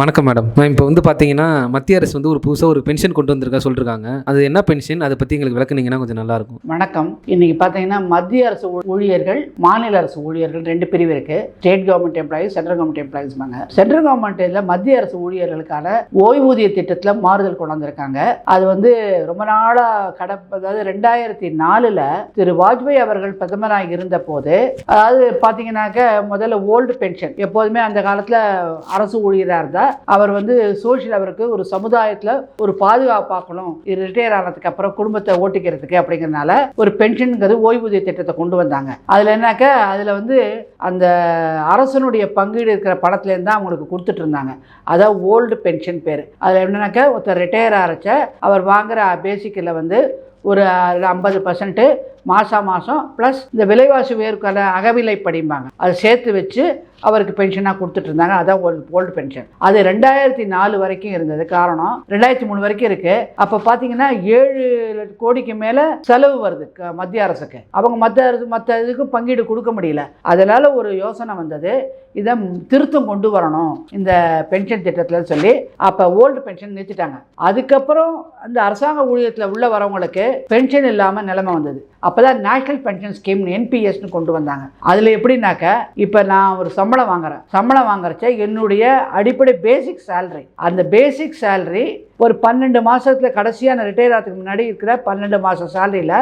வணக்கம் மேடம். இப்போ வந்து பார்த்தீங்கன்னா மத்திய அரசு வந்து ஒரு புதுசாக ஒரு பென்ஷன் கொண்டு வந்திருக்கா சொல்லிருக்காங்க. அது என்ன பென்ஷன் அதை பற்றி எங்களுக்கு விளக்குனீங்கன்னா கொஞ்சம் நல்லாயிருக்கும் வணக்கம். இன்னைக்கு பார்த்தீங்கன்னா மத்திய அரசு ஊழியர்கள் மாநில அரசு ஊழியர்கள் ரெண்டு பிரிவு இருக்கு. State government employees central government எம்ப்ளாயிஸ்பாங்க central கவர்மெண்ட்டில் மத்திய அரசு ஊழியர்களுக்கான ஓய்வூதிய திட்டத்தில் மாறுதல் கொண்டு வந்திருக்காங்க. அது வந்து ரொம்ப நாளாக கட அதாவது ரெண்டாயிரத்தி நாலில் திரு வாஜ்பாய் அவர்கள் பிரதமராக இருந்த போது அதாவது பார்த்தீங்கன்னாக்க முதல்ல ஓல்டு பென்ஷன் எப்போதுமே அந்த காலத்தில் அரசு ஊழியராக இருந்தால் அவர் வந்து சோஷியல் அவருக்கு ஒரு சமுதாயத்தில் ஒரு பாதுகாப்பாக்கணும். ரிட்டையர் ஆனதுக்கு அப்புறம் குடும்பத்தை ஓட்டிக்கிறதுக்கு அப்படிங்கிறதுனால ஒரு பென்ஷனுங்கிறது ஓய்வூதிய திட்டத்தை கொண்டு வந்தாங்க. அதில் என்னக்க அதில் வந்து அந்த அரசனுடைய பங்கீடு இருக்கிற பணத்துலேருந்து தான் அவங்களுக்கு கொடுத்துட்டு இருந்தாங்க. அதான் ஓல்டு பென்ஷன் பேர். அதில் என்னன்னாக்க ஒருத்தர் ரிட்டையர் ஆரச்ச அவர் வாங்குற பேசிக்கில் வந்து ஒரு ஐம்பது பர்சன்ட்டு மாதம் மாதம் ப்ளஸ் இந்த விலைவாசி உயர்வுக்கான அகவிலை படிம்பாங்க. அதை சேர்த்து வச்சு அவருக்கு பென்ஷனாக கொடுத்துட்டு இருந்தாங்க. அதான் ஓல்டு ஓல்டு பென்ஷன் அது ரெண்டாயிரத்தி நாலு வரைக்கும் இருந்தது. காரணம் ரெண்டாயிரத்தி மூணு வரைக்கும் இருக்கு. அப்போ பார்த்தீங்கன்னா ஏழு கோடிக்கு மேலே செலவு வருது க- மத்திய அரசுக்கு. அவங்க மற்ற அரசு மற்ற இதுக்கும் பங்கீடு கொடுக்க முடியல. அதனால் ஒரு யோசனை வந்தது. இதை திருத்தம் கொண்டு வரணும் இந்த பென்ஷன் திட்டத்தில் சொல்லி. அப்போ ஓல்டு பென்ஷன் நிறுத்திட்டாங்க. அதுக்கப்புறம் அந்த அரசாங்க ஊழியத்தில் உள்ள வரவங்களுக்கு பென்ஷன் இல்லாமல் நிலைமை வந்தது. அப்போ தான் நேஷனல் பென்ஷன் ஸ்கீம் என்பிஎஸ்னு கொண்டு வந்தாங்க. அதில் எப்படின்னாக்க இப்போ நான் ஒரு சம்பளம் வாங்குறேன். சம்பளம் வாங்குறச்ச என்னுடைய அடிப்படை பேசிக் சேலரி அந்த பேசிக் சேலரி ஒரு பன்னெண்டு மாதத்தில் கடைசியாக நான் ரிட்டையர் ஆகிறதுக்கு முன்னாடி இருக்கிற பன்னெண்டு மாதம் சேலரியில்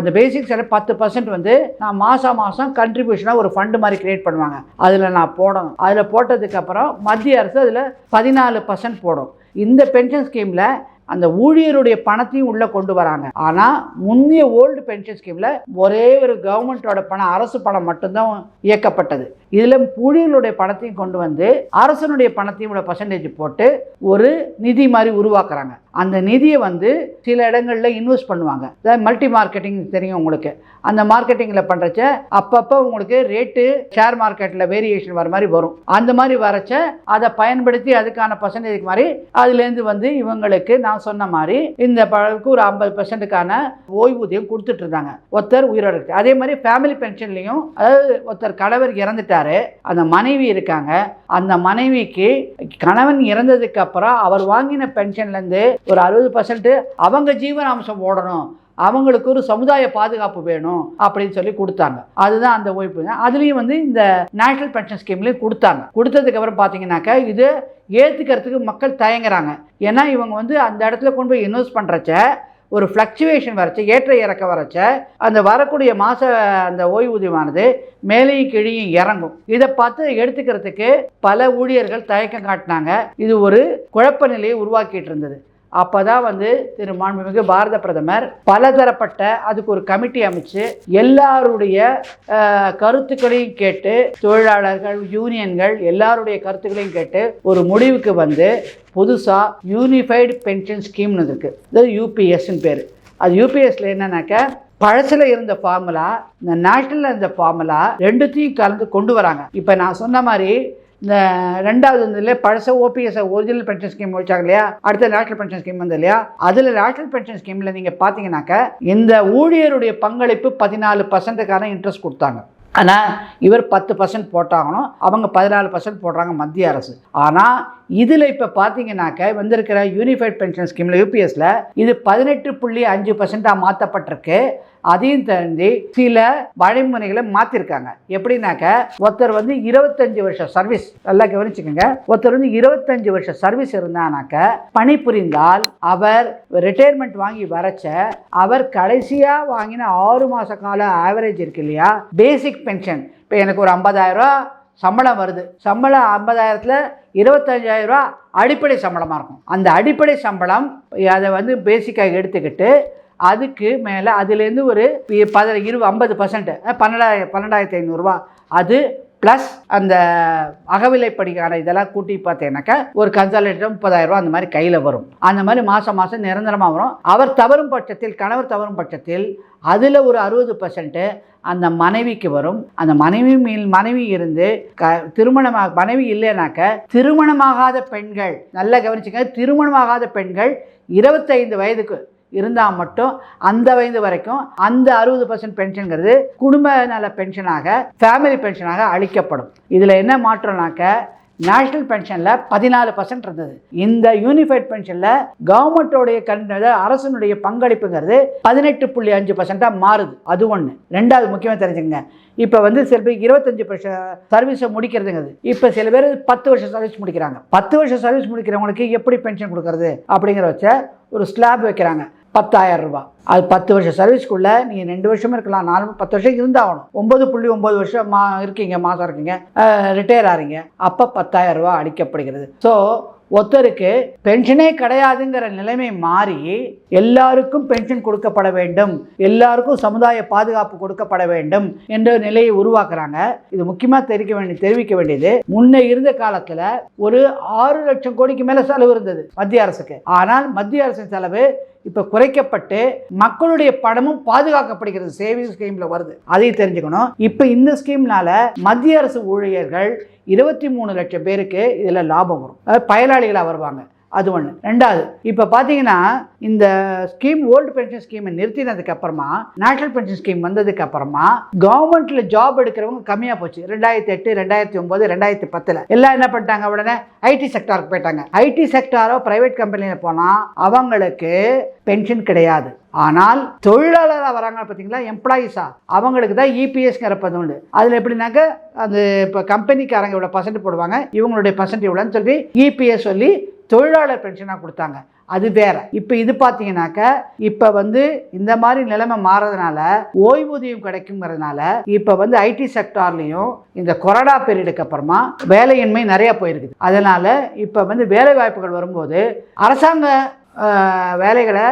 அந்த பேசிக் சேலரி பத்து பர்சன்ட் வந்து நான் மாதம் மாதம் கண்ட்ரிபியூஷனாக ஒரு ஃபண்டு மாதிரி கிரியேட் பண்ணுவாங்க. அதில் நான் போடணும். அதில் போட்டதுக்கப்புறம் மத்திய அரசு அதில் பதினாலு பர்சன்ட் போடும். இந்த பென்ஷன் ஸ்கீமில் அந்த ஊழியருடைய பணத்தையும் உள்ளே கொண்டு வராங்க. ஆனால் முந்தைய ஓல்டு பென்ஷன் ஸ்கீமில் ஒரே ஒரு கவர்மெண்ட்டோட பணம் அரசு பணம் மட்டும்தான் இயக்கப்பட்டது. இதில் ஊழியர்களுடைய பணத்தையும் கொண்டு வந்து அரசனுடைய பணத்தையும் உள்ள பர்சன்டேஜ் போட்டு ஒரு நிதி மாதிரி உருவாக்குறாங்க. அந்த நிதியை வந்து சில இடங்களில் இன்வெஸ்ட் பண்ணுவாங்க. அதாவது மல்டி மார்க்கெட்டிங் தெரியும் உங்களுக்கு. அந்த மார்க்கெட்டிங்கில் பண்ணுறச்ச அப்பப்போ உங்களுக்கு ரேட்டு ஷேர் மார்க்கெட்டில் வேரியேஷன் வர மாதிரி வரும். அந்த மாதிரி வரச்ச அதை பயன்படுத்தி அதுக்கான பர்சன்டேஜ் மாதிரி அதுலேருந்து வந்து இவங்களுக்கு நான் சொன்ன மாதிரி இந்த பழக்கு ஒரு ஐம்பது பர்சன்ட்டுக்கான ஓய்வூதியம் கொடுத்துட்டு இருந்தாங்க ஒருத்தர் உயிரோடு அதே மாதிரி ஃபேமிலி பென்ஷன்லையும் அதாவது ஒருத்தர் கணவர் இறந்துட்டாரு அந்த மனைவி இருக்காங்க. அந்த மனைவிக்கு கணவன் இறந்ததுக்கு அப்புறம் அவர் வாங்கின பென்ஷன்லேருந்து ஒரு அறுபது பர்சன்ட் அவங்க ஜீவனாம்சம் ஓடணும். அவங்களுக்கு ஒரு சமுதாய பாதுகாப்பு வேணும் அப்படின்னு சொல்லி கொடுத்தாங்க. அதுதான் அந்த ஓய்வு அதுலேயும் வந்து இந்த நேஷனல் பென்ஷன் ஸ்கீம்லேயும் கொடுத்தாங்க. கொடுத்ததுக்கு அப்புறம் பார்த்தீங்கன்னாக்கா இது ஏற்றுக்கிறதுக்கு மக்கள் தயங்குறாங்க. ஏன்னா இவங்க வந்து அந்த இடத்துல கொண்டு போய் இன்வெஸ்ட் பண்ணுறச்ச ஒரு ஃப்ளக்சுவேஷன் வரச்ச ஏற்ற இறக்க வரச்ச அந்த வரக்கூடிய மாத அந்த ஓய்வூதியமானது மேலேயும் கீழையும் இறங்கும். இதை பார்த்து எடுத்துக்கிறதுக்கு பல ஊழியர்கள் தயக்கம் காட்டினாங்க. இது ஒரு குழப்ப நிலையை உருவாக்கிட்டு இருந்தது. அப்போ தான் வந்து திரு மாண்புமிகு பாரத பிரதமர் பலதரப்பட்ட அதுக்கு ஒரு கமிட்டி அமைச்சு எல்லாருடைய கருத்துக்களையும் கேட்டு தொழிலாளர்கள் யூனியன்கள் எல்லாருடைய கருத்துக்களையும் கேட்டு ஒரு முடிவுக்கு வந்து புதுசாக யூனிஃபைடு பென்ஷன் ஸ்கீம்னு இருக்கு. இது யூபிஎஸ்ன்னு பேர். அது யூபிஎஸ்ல என்னன்னாக்க பழசில் இருந்த ஃபார்முலா இந்த நேஷனலில் இருந்த ஃபார்முலா ரெண்டுத்தையும் கலந்து கொண்டு வராங்க. இப்போ நான் சொன்ன மாதிரி இந்த ரெண்டாவது இதில் பழச ஓபிஎஸ் ஒரிஜினல் பென்ஷன் ஸ்கீம் வச்சாங்க இல்லையா அடுத்த நேஷனல் பென்ஷன் ஸ்கீம் வந்து இல்லையா அதில் நேஷனல் பென்ஷன் ஸ்கீமில் நீங்கள் பார்த்தீங்கன்னாக்க இந்த ஊழியருடைய பங்களிப்பு பதினாலு பர்சன்ட்டுக்கான இன்ட்ரெஸ்ட் கொடுத்தாங்க. ஆனால் இவர் பத்து பர்சன்ட் போட்டாங்கணும் அவங்க பதினாலு பர்சன்ட் போடுறாங்க மத்திய அரசு. ஆனால் இதில் இப்போ பார்த்தீங்கன்னாக்க வந்திருக்கிற யூனிஃபைட் பென்ஷன் ஸ்கீமில் யூபிஎஸ்ல இது பதினெட்டு புள்ளி அஞ்சு பர்சன்ட்டாக மாற்றப்பட்டிருக்கு அதையும் தாண்டி சில வழிமுறைகளை மாற்றிருக்காங்க எப்படின்னாக்க ஒருத்தர் வந்து இருபத்தஞ்சு வருஷம் சர்வீஸ் நல்லா கவனிச்சுக்கோங்க. ஒருத்தர் வந்து இருபத்தஞ்சு வருஷம் சர்வீஸ் இருந்தானாக்க பணிபுரிந்தால் அவர் ரிட்டையர்மெண்ட் வாங்கி வரச்ச அவர் கடைசியாக வாங்கின ஆறு மாத கால ஆவரேஜ் இருக்கு இல்லையா? பேசிக் பென்ஷன் இப்போ எனக்கு ஒரு ஐம்பதாயிரம் சம்பளம் வருது. சம்பளம் ஐம்பதாயிரத்தில் இருபத்தஞ்சாயிரம் ரூபா அடிப்படை சம்பளமாக இருக்கும். அந்த அடிப்படை சம்பளம் அதை வந்து பேசிக்காக எடுத்துக்கிட்டு அதுக்கு மேலே அதுலேருந்து ஒரு பத இருபது ஐம்பது பர்சன்ட் பன்னெண்டாயிரம் பன்னெண்டாயிரத்தி ஐநூறுரூவா அது ப்ளஸ் அந்த அகவிலைப்படிக்கான இதெல்லாம் கூட்டி பார்த்தீங்கன்னாக்கா ஒரு கன்சாலேட்டர் முப்பதாயிரம் ரூபா அந்த மாதிரி கையில் வரும். அந்த மாதிரி மாதம் மாதம் நிரந்தரமாக வரும். அவர் தவறும் பட்சத்தில் கணவர் தவறும் பட்சத்தில் அதில் ஒரு அறுபது பர்சன்ட்டு அந்த மனைவிக்கு வரும். அந்த மனைவி மேல் மனைவி இருந்து க திருமணமாக மனைவி இல்லைனாக்க திருமணமாகாத பெண்கள் நல்லா கவனிச்சுங்க திருமணமாகாத பெண்கள் இருபத்தைந்து வயதுக்கு இருந்தால் மட்டும் அந்த வயது வரைக்கும் அந்த அறுபது பர்சன்ட் பென்ஷனுங்கிறது குடும்ப நல பென்ஷனாக ஃபேமிலி பென்ஷனாக அளிக்கப்படும். இதில் என்ன மாற்றம்னாக்க நேஷ்னல் பென்ஷனில் பதினாலு பர்சன்ட் இருந்தது. இந்த யூனிஃபைட் பென்ஷனில் கவர்மெண்ட்டோடைய கண் அரசனுடைய பங்களிப்புங்கிறது பதினெட்டு புள்ளி அஞ்சு பர்சன்ட்டாக மாறுது. அது ஒன்று ரெண்டாவது முக்கியமாக தெரிஞ்சுங்க இப்போ வந்து சில பேர் இருபத்தஞ்சு வருஷம் சர்வீஸை முடிக்கிறதுங்கிறது. இப்போ சில பேர் பத்து வருஷம் சர்வீஸ் முடிக்கிறாங்க. பத்து வருஷம் சர்வீஸ் முடிக்கிறவங்களுக்கு எப்படி பென்ஷன் கொடுக்கறது அப்படிங்கிற வச்ச ஒரு ஸ்லாப் வைக்கிறாங்க. பத்தாயிரம் ரூபாய். அது பத்து வருஷம் சர்வீஸ்க்குள்ளே நீங்கள் ரெண்டு வருஷமும் இருக்கலாம். நாலு பத்து வருஷம் இருந்தாகணும். ஒம்பது புள்ளி ஒம்பது வருஷம் மா இருக்கீங்க மாதம் இருக்கீங்க. ரிட்டையர் ஆகிறீங்க அப்போ பத்தாயிரம் ரூபாய் அளிக்கப்படுகிறது ஸோ ஒருத்தருக்கு பென்ஷனே கிடையாதுங்கிற நிலைமை மாறி எல்லாருக்கும் பென்ஷன் கொடுக்கப்பட வேண்டும். எல்லாருக்கும் சமுதாய பாதுகாப்பு கொடுக்கப்பட வேண்டும் என்ற நிலையை உருவாக்குறாங்க. இது முக்கியமாக தெரிவிக்க வேண்டிய தெரிவிக்க வேண்டியது முன்ன இருந்த காலத்தில் ஒரு ஆறு லட்சம் கோடிக்கு மேலே செலவு இருந்தது மத்திய அரசுக்கு. ஆனால் மத்திய அரசின் செலவு இப்போ குறைக்கப்பட்டு மக்களுடைய பணமும் பாதுகாக்கப்படுகிறது. சேவிங் ஸ்கீமில் வருது. அதையும் தெரிஞ்சுக்கணும். இப்போ இந்த ஸ்கீம்னால மத்திய அரசு ஊழியர்கள் இருபத்தி மூணு லட்சம் பேருக்கு இதில் லாபம் வரும். அதாவது பயனாளிகளாக வருவாங்க. அது ஒன்று ரெண்டாவது இப்போ பார்த்தீங்கன்னா இந்த ஸ்கீம் ஓல்டு பென்ஷன் ஸ்கீமை நிறுத்தினதுக்கு அப்புறமா நேஷனல் பென்ஷன் ஸ்கீம் வந்ததுக்கு அப்புறமா கவர்மெண்ட்ல ஜாப் எடுக்கிறவங்க கம்மியாக போச்சு. ரெண்டாயிரத்தி எட்டு ரெண்டாயிரத்தி ஒன்பது ரெண்டாயிரத்தி பத்தில். எல்லாம் என்ன பண்ணிட்டாங்க உடனே? ஐடி செக்டாருக்கு போயிட்டாங்க. ஐடி செக்டாரோ பிரைவேட் கம்பெனியில் போனால் அவங்களுக்கு பென்ஷன் கிடையாது. ஆனால் தொழிலாளராக வராங்க பார்த்தீங்களா எம்ப்ளாயீஸா அவங்களுக்கு தான் இபிஎஸ்ங்கிற பதம் உண்டு. அதில் எப்படின்னாக்க அந்த இப்போ கம்பெனிக்காரங்க இவ்வளோ பர்சன்ட் போடுவாங்க. இவங்களுடைய பர்சன்ட் இவ்வளோன்னு சொல்லி இபிஎஸ் சொல்லி தொழிலாளர் பென்ஷனாக கொடுத்தாங்க. அது வேற. இப்போ இது பார்த்தீங்கன்னாக்க இப்போ வந்து இந்த மாதிரி நிலைமை மாறதுனால ஓய்வூதியம் கிடைக்குங்கிறதுனால இப்போ வந்து ஐடி செக்டார்லேயும் இந்த கொரோனா பீரியடுக்கு அப்புறமா வேலையின்மை நிறையா போயிருக்குது. அதனால் இப்போ வந்து வேலை வாய்ப்புகள் வரும்போது அரசாங்க வேலைகளை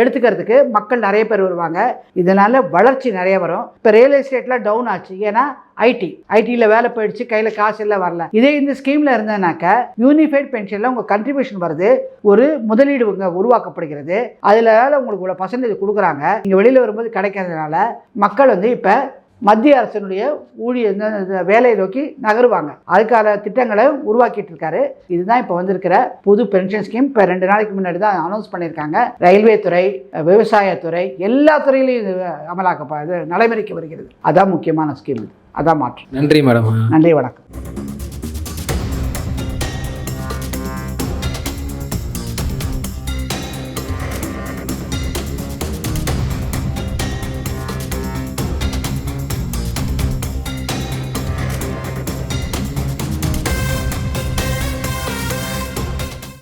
எடுத்துக்கிறதுக்கு மக்கள் நிறைய பேர் வருவாங்க. இதனால் வளர்ச்சி நிறைய வரும். இப்போ ரியல் எஸ்டேட்லாம் டவுன் ஆச்சு. ஏன்னா ஐடி ஐடியில் வேலை போயிடுச்சு. கையில் காசு எல்லாம் வரல. இதே இந்த ஸ்கீமில் இருந்ததுனாக்க யூனிஃபைட் பென்ஷனில் உங்கள் கண்ட்ரிபியூஷன் வருது. ஒரு முதலீடு உங்க உருவாக்கப்படுகிறது. அதில் உங்களுக்கு இவ்வளோ பர்சன்டேஜ் கொடுக்குறாங்க. நீங்கள் வெளியில் வரும்போது கிடைக்கிறதுனால மக்கள் வந்து இப்போ மத்திய அரசினுடைய இந்த வேலையை நோக்கி நகருவாங்க. அதுக்கான திட்டங்களை உருவாக்கிட்டு இருக்காரு இதுதான் இப்போ வந்திருக்கிற புது பென்ஷன் ஸ்கீம் இப்போ ரெண்டு நாளைக்கு முன்னாடி தான் அனௌன்ஸ் பண்ணியிருக்காங்க. ரயில்வே துறை விவசாயத்துறை எல்லா துறையிலையும் இது அமலாக்க நடைமுறைக்கு வருகிறது. அதான் முக்கியமான ஸ்கீம் அதான் மாற்றம் நன்றி மேடம் நன்றி வணக்கம்.